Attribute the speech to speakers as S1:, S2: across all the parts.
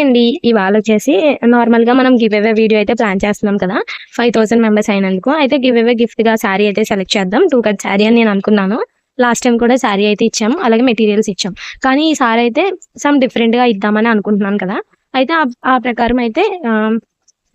S1: అండి ఇవాళ వచ్చేసి నార్మల్గా మనం గివ్ అవే వీడియో అయితే ప్లాన్ చేస్తున్నాం కదా. ఫైవ్ థౌసండ్ మెంబర్స్ అయినందుకు. అయితే గివ్ అవే గిఫ్ట్గా శారీ అయితే సెలెక్ట్ చేద్దాం. టూ కట్ శారీ అని నేను అనుకున్నాను. లాస్ట్ టైం కూడా శారీ అయితే ఇచ్చాం అలాగే మెటీరియల్స్ ఇచ్చాం. కానీ ఈ సారీ అయితే సమ్ డిఫరెంట్గా ఇద్దామని అనుకుంటున్నాను కదా. అయితే ఆ- ప్రకారం అయితే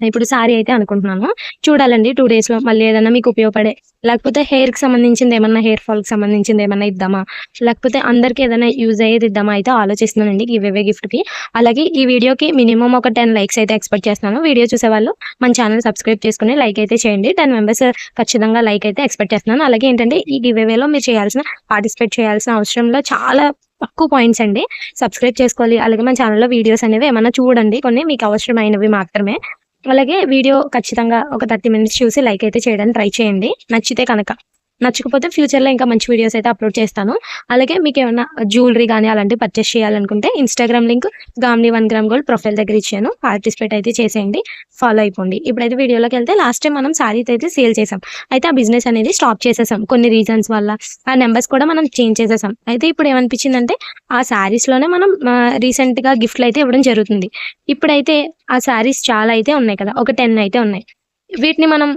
S1: ఇప్పుడు సారీ అయితే అనుకుంటున్నాను. చూడాలండి టూ డేస్లో. మళ్ళీ ఏదైనా మీకు ఉపయోగపడే లేకపోతే హెయిర్కి సంబంధించింది ఏమన్నా హెయిర్ ఫాల్కి సంబంధించింది ఏమన్నా ఇద్దామా? లేకపోతే అందరికి ఏదైనా యూజ్ అయ్యేది ఇద్దామా అయితే ఆలోచిస్తున్నానండి గివ్ అవే గిఫ్ట్కి. అలాగే ఈ వీడియోకి మినిమం ఒక టెన్ లైక్స్ అయితే ఎక్స్పెక్ట్ చేస్తున్నాను. వీడియో చూసే వాళ్ళు మన ఛానల్ సబ్స్క్రైబ్ చేసుకుని లైక్ అయితే చేయండి. టెన్ మెంబర్స్ ఖచ్చితంగా లైక్ అయితే ఎక్స్పెక్ట్ చేస్తున్నాను. అలాగే ఏంటంటే ఈ గివ్ అవేలో మీరు చేయాల్సిన పార్టిసిపేట్ చేయాల్సిన అవసరంలో చాలా తక్కువ పాయింట్స్ అండి. సబ్స్క్రైబ్ చేసుకోవాలి. అలాగే మన ఛానల్లో వీడియోస్ అనేవి ఏమైనా చూడండి. కొన్ని మీకు అవసరమైనవి మాత్రమే. అలాగే వీడియో ఖచ్చితంగా ఒక థర్టీ మినిట్స్ చూసి లైక్ అయితే చేయడానికి ట్రై చేయండి. నచ్చితే కనుక. నచ్చకపోతే ఫ్యూచర్లో ఇంకా మంచి వీడియోస్ అయితే అప్లోడ్ చేస్తాను. అలాగే మీకు ఏమైనా జ్యువెలరీ కానీ అలాంటివి పర్చేస్ చేయాలనుకుంటే ఇన్స్టాగ్రామ్ లింక్ గామ్లీ వన్ గ్రామ్ గోల్డ్ ప్రొఫైల్ దగ్గర ఇచ్చాను. పార్టిసిపేట్ అయితే చేసేయండి. ఫాలో అయిపోండి. ఇప్పుడైతే వీడియోలోకి వెళ్తే లాస్ట్ టైం మనం శారీస్ అయితే సేల్ చేసాం. అయితే ఆ బిజినెస్ అనేది స్టాప్ చేసేసాం. కొన్ని రీజన్స్ వల్ల ఆ నెంబర్స్ కూడా మనం చేంజ్ చేసేసాం. అయితే ఇప్పుడు ఏమనిపించిందంటే ఆ శారీస్లోనే మనం రీసెంట్గా గిఫ్ట్లు అయితే ఇవ్వడం జరుగుతుంది. ఇప్పుడైతే ఆ శారీస్ చాలా అయితే ఉన్నాయి కదా. ఒక టెన్ అయితే ఉన్నాయి. వీటిని మనం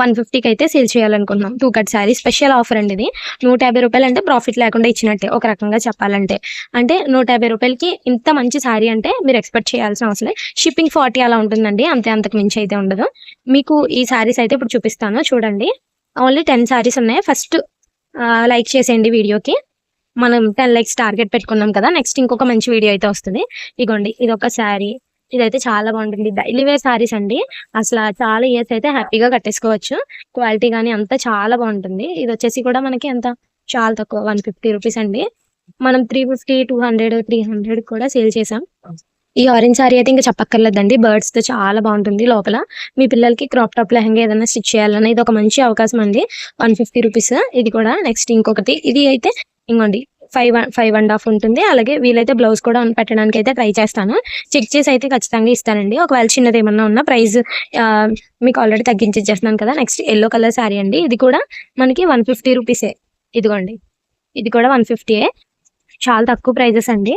S1: వన్ ఫిఫ్టీకి అయితే సేల్ చేయాలనుకుంటున్నాం. Two cut sari special offer అండి ఇది. నూట యాభై రూపాయలు అంటే ప్రాఫిట్ లేకుండా ఇచ్చినట్టే ఒక రకంగా చెప్పాలంటే. అంటే నూట యాభై రూపాయలకి ఇంత మంచి శారీ అంటే మీరు ఎక్స్పెక్ట్ చేయాల్సిన అవసరం షిప్పింగ్ ఫార్టీ అలా ఉంటుందండి అంతే అంతకు మించి అయితే ఉండదు. మీకు ఈ శారీస్ అయితే ఇప్పుడు చూపిస్తాను చూడండి. ఓన్లీ టెన్ శారీస్ ఉన్నాయి. ఫస్ట్ లైక్ చేసేయండి వీడియోకి. మనం టెన్ లైక్స్ టార్గెట్ పెట్టుకున్నాం కదా నెక్స్ట్ ఇంకొక మంచి వీడియో అయితే వస్తుంది. ఇగోండి ఇది ఒక శారీ ఇదైతే చాలా బాగుంటుంది. డైలీ వేర్ సారీస్ అండి. అసలు చాలా ఇయర్స్ అయితే హ్యాపీగా కట్టేసుకోవచ్చు. క్వాలిటీ కానీ అంతా చాలా బాగుంటుంది. ఇది వచ్చేసి కూడా మనకి ఎంత? చాలా తక్కువ. వన్ ఫిఫ్టీ రూపీస్ అండి. మనం three fifty two hundred three hundred కూడా సేల్ చేసాం. ఈ ఆరెంజ్ సారీ అయితే ఇంకా చెప్పక్కర్లేదండి. బర్డ్స్తో చాలా బాగుంటుంది లోపల. మీ పిల్లలకి క్రాప్ టాప్ లెహంగా ఏదైనా స్టిచ్ చేయాలన్నా ఇది ఒక మంచి అవకాశం అండి. వన్ ఫిఫ్టీ రూపీస్ ఇది కూడా. నెక్స్ట్ ఇంకొకటి. ఇది అయితే ఇంకోండి. ఫైవ్ ఫైవ్ అండ్ హాఫ్ ఉంటుంది. అలాగే వీలైతే బ్లౌజ్ కూడా పెట్టడానికి అయితే ట్రై చేస్తాను. చెక్ చేసి అయితే ఖచ్చితంగా ఇస్తానండి. ఒకవేళ చిన్నది ఏమన్నా ఉన్నా ప్రైస్ మీకు ఆల్రెడీ తగ్గించేస్తున్నాను కదా. నెక్స్ట్ ఎల్లో కలర్ శారీ అండి. ఇది కూడా మనకి వన్ ఫిఫ్టీ రూపీసే ఇదిగోండి. ఇది కూడా వన్ ఫిఫ్టీయే చాలా తక్కువ ప్రైజెస్ అండి.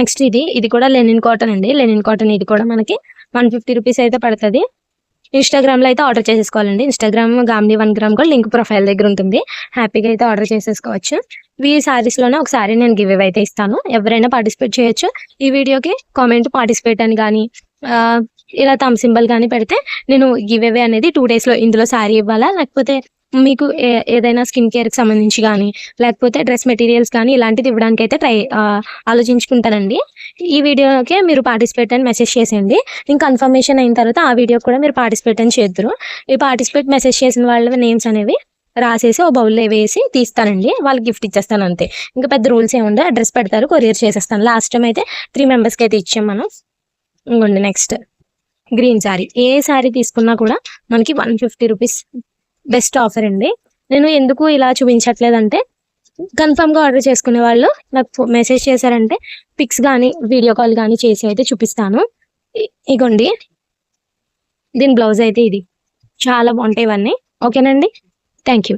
S1: నెక్స్ట్ ఇది ఇది కూడా లెనిన్ కాటన్ అండి. లెనిన్ కాటన్ ఇది కూడా మనకి వన్ ఫిఫ్టీ రూపీస్ అయితే పడుతుంది. ఇన్స్టాగ్రామ్లో అయితే ఆర్డర్ చేసేసుకోవాలండి. ఇన్స్టాగ్రామ్ గామ్లీ వన్ గ్రామ్ కూడా లింక్ ప్రొఫైల్ దగ్గర ఉంటుంది. హ్యాపీగా అయితే ఆర్డర్ చేసేసుకోవచ్చు. ఈ సారీస్లోనే ఒక శారీ నేను గివ్ అయితే ఇస్తాను. ఎవరైనా పార్టిసిపేట్ చేయొచ్చు. ఈ వీడియోకి కామెంట్ పార్టిసిపేట్ అని కానీ ఇలా తమ్ సింబల్ కానీ పెడితే నేను గివ్ అవే అనేది టూ డేస్లో ఇందులో సారీ ఇవ్వాలా? లేకపోతే మీకు ఏ- ఏదైనా స్కిన్ కేర్కి సంబంధించి కానీ లేకపోతే డ్రెస్ మెటీరియల్స్ కానీ ఇలాంటిది ఇవ్వడానికి అయితే ట్రై ఆలోచించుకుంటానండి. ఈ వీడియోకే మీరు పార్టిసిపేట్ అని మెసేజ్ చేసేయండి. ఇంకా కన్ఫర్మేషన్ అయిన తర్వాత ఆ వీడియో కూడా మీరు పార్టిసిపేట్ అని చేద్దరు. ఈ పార్టిసిపేట్ మెసేజ్ చేసిన వాళ్ళ నేమ్స్ అనేవి రాసేసి ఓ బౌల్లో వేసి తీస్తానండి. వాళ్ళకి గిఫ్ట్ ఇచ్చేస్తాను అంతే. ఇంకా పెద్ద రూల్స్ ఏముండదు అడ్రస్ పెడతారు కొరియర్ చేసేస్తాను. లాస్ట్ టైం అయితే త్రీ మెంబర్స్కి అయితే ఇచ్చాం మనం. ఇంకోండి నెక్స్ట్. గ్రీన్ శారీ ఏ శారీ తీసుకున్నా కూడా మనకి one fifty rupees best offer అండి. నేను ఎందుకు ఇలా చూపించట్లేదంటే కన్ఫర్మ్గా ఆర్డర్ చేసుకునే వాళ్ళు నాకు మెసేజ్ చేశారంటే పిక్స్ కానీ వీడియో కాల్ కానీ చేసి అయితే చూపిస్తాను. ఇగోండి. దీని బ్లౌజ్ అయితే ఇది. చాలా బాగుంటాయి ఇవన్నీ. ఓకేనండి? Thank you